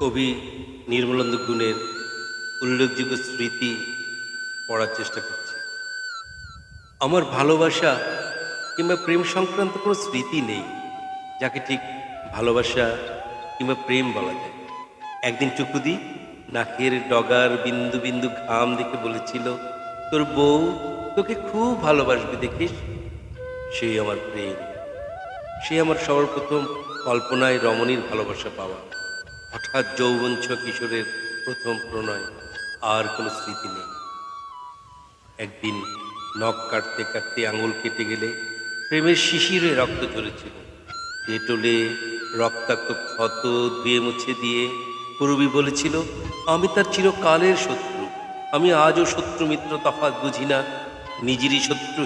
কবি নির্মলানন্দ গুণের উল্লেখযোগ্য স্মৃতি পড়ার চেষ্টা করছি। আমার ভালোবাসা কিংবা প্রেম সংক্রান্ত কোনো স্মৃতি নেই, যাকে ঠিক ভালোবাসা কিংবা প্রেম বলা যায়। একদিন টুকুদি নাকের ডগার বিন্দু বিন্দু ঘাম দেখে বলেছিল, তোর বউ তোকে খুব ভালোবাসবে, দেখিস? সেই আমার প্রেম। সে আমার সর্বপ্রথম কল্পনায় রমণীর ভালোবাসা পাওয়া। হঠাৎ যৌবঞ্চ কিশোরের প্রথম প্রণয়, আর কোনো স্মৃতি নেই। একদিন নখ কাটতে কাটতে আঙুল কেটে গেলে প্রেমের শিশিরে রক্ত ঝরেছিল। ডেটলে রক্তাক্ত ক্ষত ধুয়ে মুছে দিয়ে পুরবী বলেছিল, আমি তার চিরকালের শত্রু। আমি আজও শত্রু মিত্র তফাৎ বুঝি না। নিজেরই শত্রু